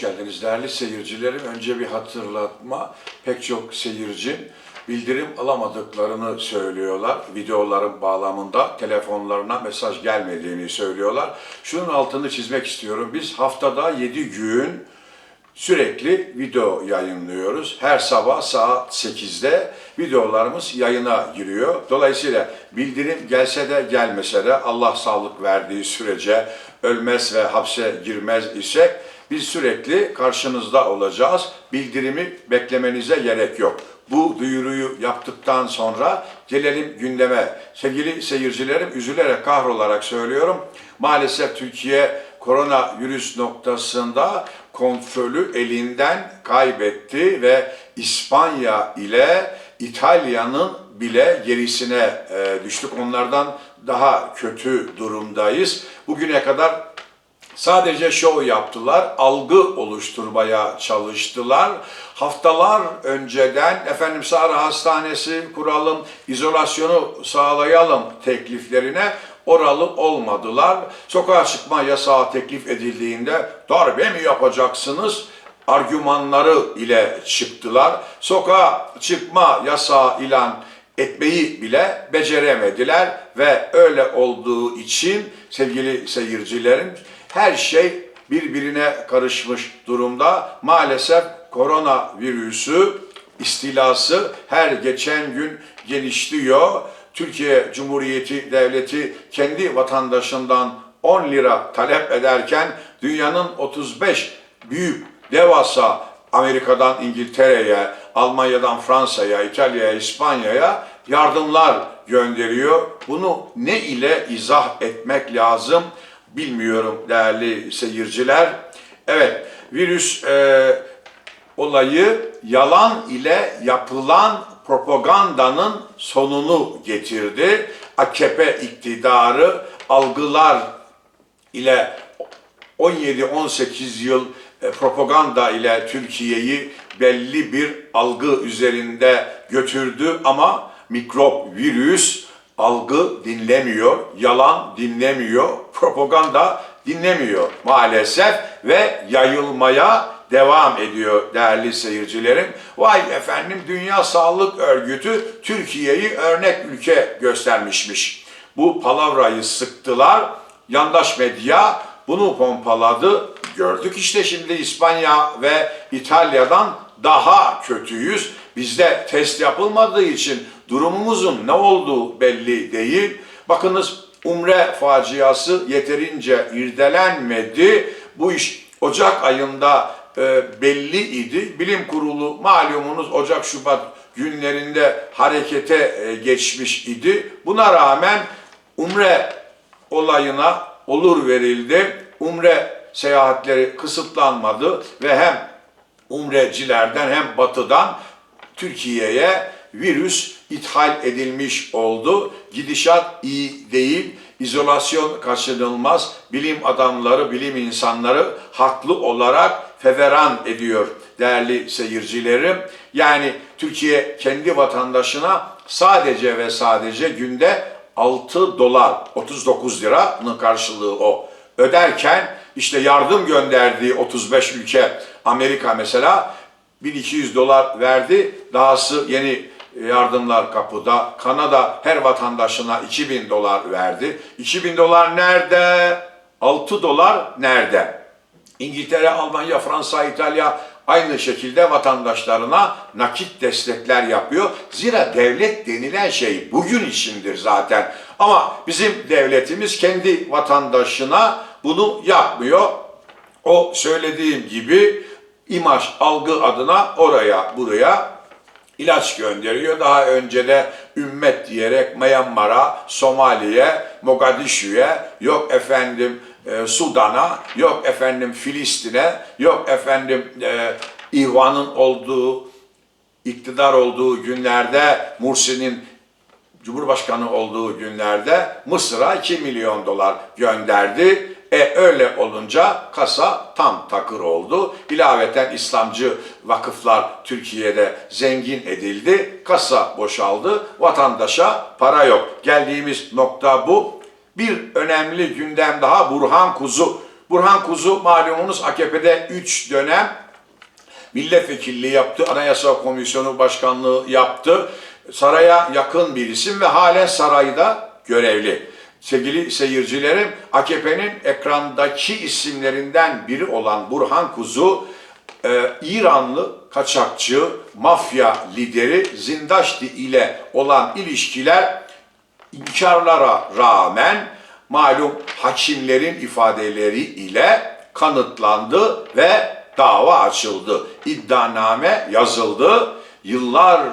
geldiniz değerli seyircilerim. Önce bir hatırlatma. Pek çok seyircim bildirim alamadıklarını söylüyorlar. Videoların bağlamında telefonlarına mesaj gelmediğini söylüyorlar. Şunun altını çizmek istiyorum. Biz haftada 7 gün sürekli video yayınlıyoruz. Her sabah saat 8'de videolarımız yayına giriyor. Dolayısıyla bildirim gelse de gelmese de Allah sağlık verdiği sürece ölmez ve hapse girmez isek biz sürekli karşınızda olacağız. Bildirimi beklemenize gerek yok. Bu duyuruyu yaptıktan sonra gelelim gündeme. Sevgili seyircilerim üzülerek kahrolarak söylüyorum. Maalesef Türkiye koronavirüs noktasında kontrolü elinden kaybetti ve İspanya ile İtalya'nın bile gerisine e, düştük. Onlardan daha kötü durumdayız. Bugüne kadar Sadece şov yaptılar, algı oluşturmaya çalıştılar. Haftalar önceden efendim Sahra Hastanesi kuralım, izolasyonu sağlayalım tekliflerine oralı olmadılar. Sokağa çıkma yasağı teklif edildiğinde darbe mi yapacaksınız? argümanları ile çıktılar. Sokağa çıkma yasağı ilan etmeyi bile beceremediler ve öyle olduğu için sevgili seyircilerim her şey birbirine karışmış durumda. Maalesef korona virüsü istilası her geçen gün genişliyor. Türkiye Cumhuriyeti Devleti kendi vatandaşından 10 lira talep ederken dünyanın 35 büyük devasa Amerika'dan İngiltere'ye, Almanya'dan Fransa'ya, İtalya'ya, İspanya'ya yardımlar gönderiyor. Bunu ne ile izah etmek lazım bilmiyorum değerli seyirciler. Evet, virüs e, olayı yalan ile yapılan propagandanın sonunu getirdi. AKP iktidarı algılar ile 17-18 yıl e, propaganda ile Türkiye'yi belli bir algı üzerinde götürdü ama mikrop, virüs algı dinlemiyor, yalan dinlemiyor, propaganda dinlemiyor maalesef ve yayılmaya devam ediyor değerli seyircilerim. Vay efendim Dünya Sağlık Örgütü Türkiye'yi örnek ülke göstermişmiş. Bu palavrayı sıktılar. Yandaş medya bunu pompaladı. Gördük işte şimdi İspanya ve İtalya'dan daha kötüyüz. Bizde test yapılmadığı için durumumuzun ne olduğu belli değil. Bakınız Umre faciası yeterince irdelenmedi. Bu iş Ocak ayında e, belli idi. Bilim kurulu malumunuz Ocak Şubat günlerinde harekete e, geçmiş idi. Buna rağmen Umre olayına olur verildi. Umre seyahatleri kısıtlanmadı ve hem umrecilerden hem batıdan Türkiye'ye virüs ithal edilmiş oldu. Gidişat iyi değil. İzolasyon kaçınılmaz. Bilim adamları, bilim insanları haklı olarak feveran ediyor değerli seyircilerim. Yani Türkiye kendi vatandaşına sadece ve sadece günde 6 dolar 39 liranın karşılığı o öderken işte yardım gönderdiği 35 ülke Amerika mesela 1200 dolar verdi. Dahası yeni yardımlar kapıda. Kanada her vatandaşına 2000 dolar verdi. 2000 dolar nerede? 6 dolar nerede? İngiltere, Almanya, Fransa, İtalya aynı şekilde vatandaşlarına nakit destekler yapıyor. Zira devlet denilen şey bugün içindir zaten. Ama bizim devletimiz kendi vatandaşına bunu yapmıyor. O söylediğim gibi imaj, algı adına oraya buraya ilaç gönderiyor. Daha önce de ümmet diyerek Myanmar'a, Somali'ye, Mogadishu'ya, yok efendim e, Sudan'a, yok efendim Filistin'e, yok efendim e, İhvan'ın olduğu, iktidar olduğu günlerde Mursi'nin Cumhurbaşkanı olduğu günlerde Mısır'a 2 milyon dolar gönderdi. E öyle olunca kasa tam takır oldu. İlaveten İslamcı vakıflar Türkiye'de zengin edildi. Kasa boşaldı. Vatandaşa para yok. Geldiğimiz nokta bu. Bir önemli gündem daha Burhan Kuzu Burhan Kuzu malumunuz AKP'de 3 dönem milletvekilliği yaptı, anayasa komisyonu başkanlığı yaptı. Saraya yakın bir isim ve halen sarayda görevli. Sevgili seyircilerim, AKP'nin ekrandaki isimlerinden biri olan Burhan Kuzu, e, İranlı kaçakçı, mafya lideri Zindaşti ile olan ilişkiler inkarlara rağmen malum hakimlerin ifadeleri ile kanıtlandı ve dava açıldı. İddianame yazıldı. Yılları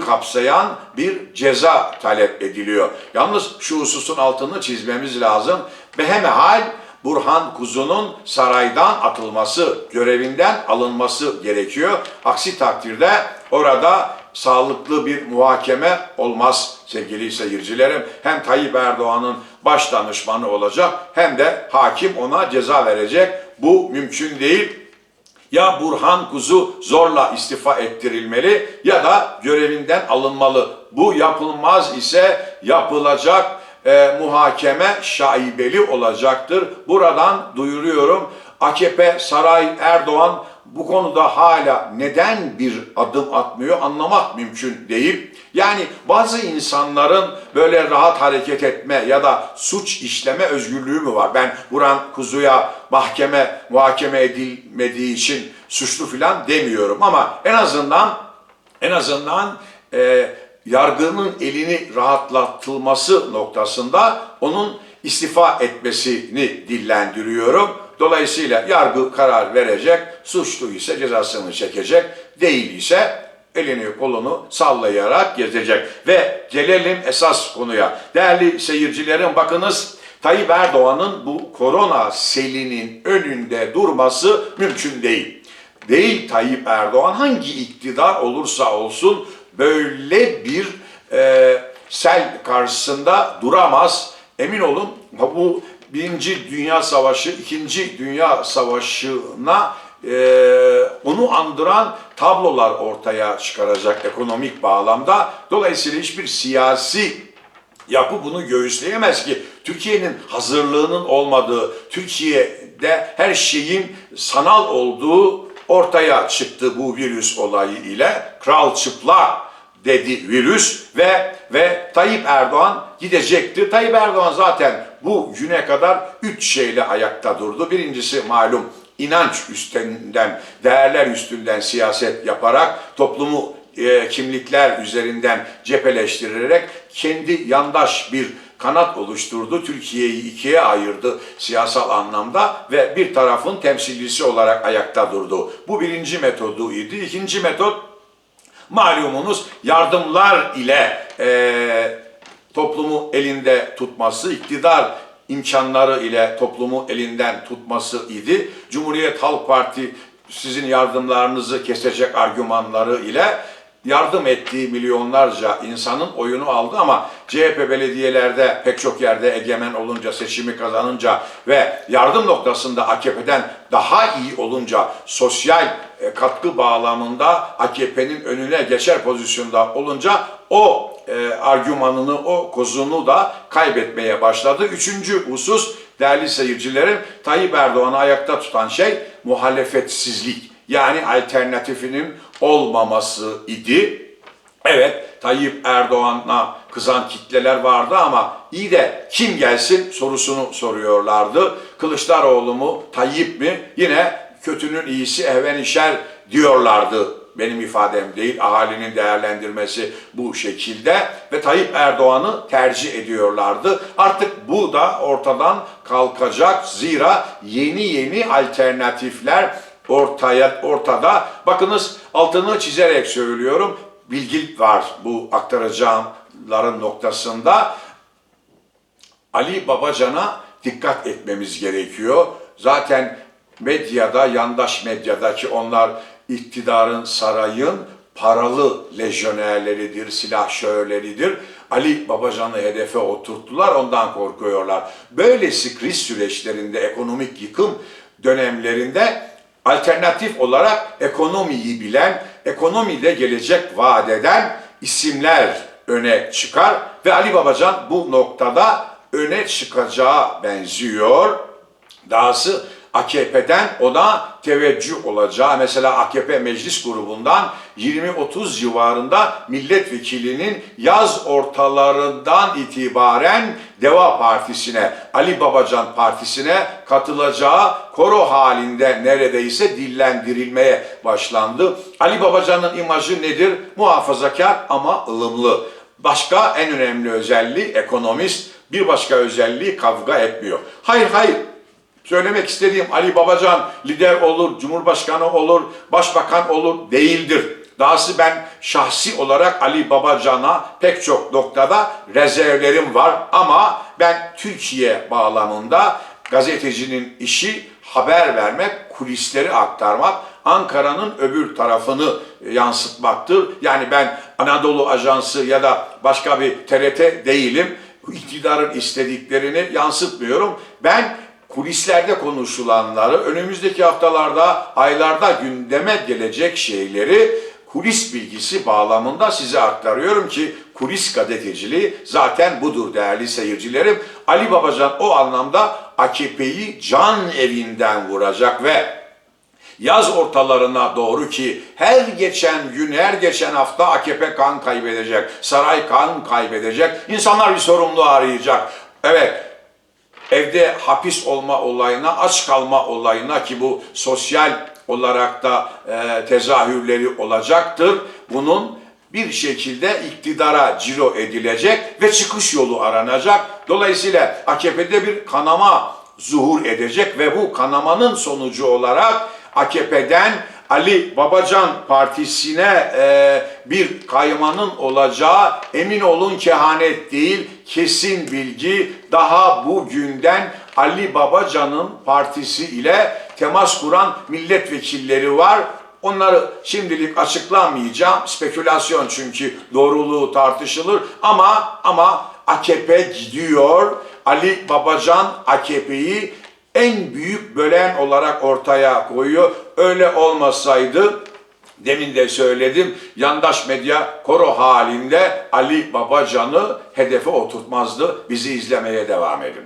kapsayan bir ceza talep ediliyor. Yalnız şu hususun altını çizmemiz lazım. Behemehal Burhan Kuzu'nun saraydan atılması, görevinden alınması gerekiyor. Aksi takdirde orada sağlıklı bir muhakeme olmaz sevgili seyircilerim. Hem Tayyip Erdoğan'ın baş danışmanı olacak hem de hakim ona ceza verecek. Bu mümkün değil. Ya Burhan Kuzu zorla istifa ettirilmeli ya da görevinden alınmalı. Bu yapılmaz ise yapılacak e, muhakeme şaibeli olacaktır. Buradan duyuruyorum AKP, Saray, Erdoğan bu konuda hala neden bir adım atmıyor anlamak mümkün değil. Yani bazı insanların böyle rahat hareket etme ya da suç işleme özgürlüğü mü var? Ben Burhan Kuzu'ya mahkeme muhakeme edilmediği için suçlu filan demiyorum ama en azından en azından e, yargının elini rahatlatılması noktasında onun istifa etmesini dillendiriyorum. Dolayısıyla yargı karar verecek, suçlu ise cezasını çekecek, değil ise elini kolunu sallayarak gezecek. Ve gelelim esas konuya. Değerli seyircilerim bakınız Tayyip Erdoğan'ın bu korona selinin önünde durması mümkün değil. Değil Tayyip Erdoğan hangi iktidar olursa olsun böyle bir e, sel karşısında duramaz. Emin olun bu Birinci Dünya Savaşı, İkinci Dünya Savaşı'na e, onu andıran tablolar ortaya çıkaracak ekonomik bağlamda. Dolayısıyla hiçbir siyasi yapı bunu göğüsleyemez ki. Türkiye'nin hazırlığının olmadığı, Türkiye'de her şeyin sanal olduğu ortaya çıktı bu virüs olayı ile. Kral çıplak dedi virüs ve ve Tayyip Erdoğan gidecekti. Tayyip Erdoğan zaten bu güne kadar üç şeyle ayakta durdu. Birincisi malum inanç üstünden, değerler üstünden siyaset yaparak toplumu e, kimlikler üzerinden cepheleştirerek kendi yandaş bir kanat oluşturdu. Türkiye'yi ikiye ayırdı siyasal anlamda ve bir tarafın temsilcisi olarak ayakta durdu. Bu birinci metodu idi. İkinci metot malumunuz yardımlar ile e, toplumu elinde tutması, iktidar imkanları ile toplumu elinden tutması idi. Cumhuriyet Halk Parti sizin yardımlarınızı kesecek argümanları ile yardım ettiği milyonlarca insanın oyunu aldı ama CHP belediyelerde pek çok yerde egemen olunca, seçimi kazanınca ve yardım noktasında AKP'den daha iyi olunca sosyal e, katkı bağlamında AKP'nin önüne geçer pozisyonda olunca o e, argümanını, o kozunu da kaybetmeye başladı. Üçüncü husus değerli seyircilerim Tayyip Erdoğan'ı ayakta tutan şey muhalefetsizlik yani alternatifinin olmaması idi. Evet Tayyip Erdoğan'a kızan kitleler vardı ama iyi de kim gelsin sorusunu soruyorlardı. Kılıçdaroğlu mu Tayyip mi yine kötünün iyisi işer diyorlardı. Benim ifadem değil, ahalinin değerlendirmesi bu şekilde ve Tayyip Erdoğan'ı tercih ediyorlardı. Artık bu da ortadan kalkacak. Zira yeni yeni alternatifler ortaya ortada. Bakınız altını çizerek söylüyorum. Bilgi var bu aktaracağımların noktasında. Ali Babacan'a dikkat etmemiz gerekiyor. Zaten medyada, yandaş medyada ki onlar iktidarın, sarayın paralı lejyonerleridir, silahşörleridir. Ali Babacan'ı hedefe oturttular, ondan korkuyorlar. Böylesi kriz süreçlerinde, ekonomik yıkım dönemlerinde alternatif olarak ekonomiyi bilen, ekonomide gelecek vaat eden isimler öne çıkar ve Ali Babacan bu noktada öne çıkacağı benziyor. Dahası AKP'den ona teveccüh olacağı, mesela AKP meclis grubundan 20-30 civarında milletvekilinin yaz ortalarından itibaren Deva Partisi'ne, Ali Babacan Partisi'ne katılacağı koro halinde neredeyse dillendirilmeye başlandı. Ali Babacan'ın imajı nedir? Muhafazakar ama ılımlı. Başka en önemli özelliği ekonomist, bir başka özelliği kavga etmiyor. Hayır hayır Söylemek istediğim Ali Babacan lider olur, cumhurbaşkanı olur, başbakan olur değildir. Dahası ben şahsi olarak Ali Babacan'a pek çok noktada rezervlerim var ama ben Türkiye bağlamında gazetecinin işi haber vermek, kulisleri aktarmak, Ankara'nın öbür tarafını yansıtmaktır. Yani ben Anadolu Ajansı ya da başka bir TRT değilim. İktidarın istediklerini yansıtmıyorum. Ben kulislerde konuşulanları, önümüzdeki haftalarda, aylarda gündeme gelecek şeyleri kulis bilgisi bağlamında size aktarıyorum ki kulis gazeteciliği zaten budur değerli seyircilerim. Ali Babacan o anlamda AKP'yi can evinden vuracak ve yaz ortalarına doğru ki her geçen gün, her geçen hafta AKP kan kaybedecek, saray kan kaybedecek, insanlar bir sorumlu arayacak. Evet, evde hapis olma olayına, aç kalma olayına ki bu sosyal olarak da e, tezahürleri olacaktır. Bunun bir şekilde iktidara ciro edilecek ve çıkış yolu aranacak. Dolayısıyla AKP'de bir kanama zuhur edecek ve bu kanamanın sonucu olarak AKP'den Ali Babacan Partisi'ne e, bir kaymanın olacağı emin olun kehanet değil kesin bilgi daha bugünden Ali Babacan'ın partisi ile temas kuran milletvekilleri var. Onları şimdilik açıklamayacağım. Spekülasyon çünkü doğruluğu tartışılır ama ama AKP gidiyor. Ali Babacan AKP'yi en büyük bölen olarak ortaya koyuyor. Öyle olmasaydı demin de söyledim yandaş medya koro halinde Ali Babacan'ı hedefe oturtmazdı. Bizi izlemeye devam edin.